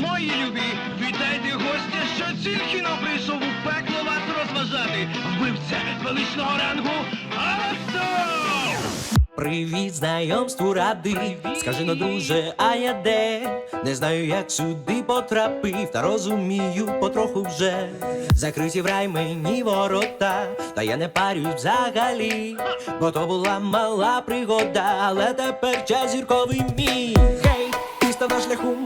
Мої любі, вітайте гостя, що тільки но прийшов у пекло вас розважати. Вбивця величного рангу Арастов! Привіт, знайомству радий. Скажи но, друже, а я де? Не знаю, як сюди потрапив, та розумію потроху вже. Закриті в рай мені ворота, та я не парюсь взагалі, бо то була мала пригода, але тепер час зірковий мій. Гей, ти став на шляху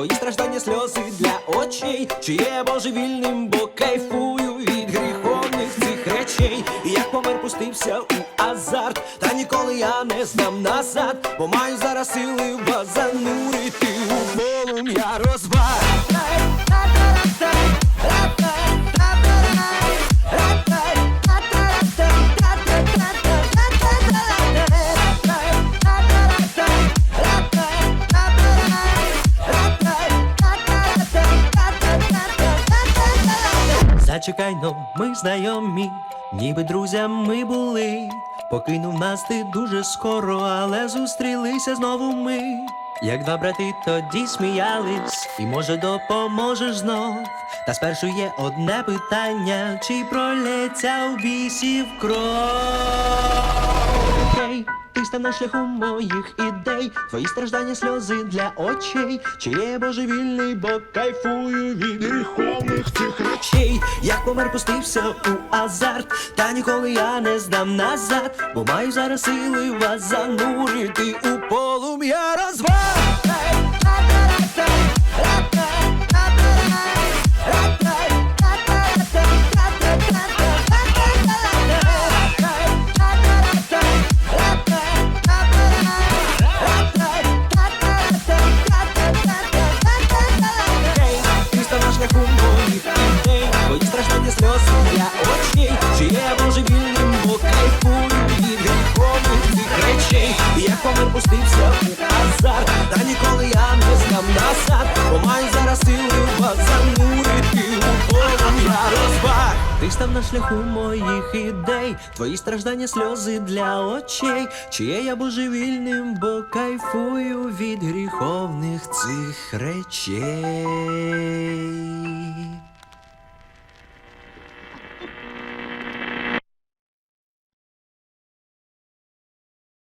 твої страждання, сльози для очей. Чи є я божевільним, бо кайфую від гріховних цих речей. І як помер пустився у азарт, та ніколи я не знам назад, бо маю зараз сили вас занурити у полум'я розваг. Зачекай, но ми знайомі, ніби друзями були. Покинув нас ти дуже скоро, але зустрілися знову ми. Як два брати тоді сміялись, і може допоможеш знов. Та спершу є одне питання: чи пролється у бісів кров? Ти став на шляху моїх ідей, твої страждання, сльози для очей. Чи є божевільний, бо кайфую від гріховних цих речей. Як помер пустився у азарт, та ніколи я не здам назад, бо маю зараз сили вас занурити у полум'я розваг. Став на шляху моїх ідей, твої страждання, сльози для очей. Чи є я божевільним, бо кайфую від гріховних цих речей.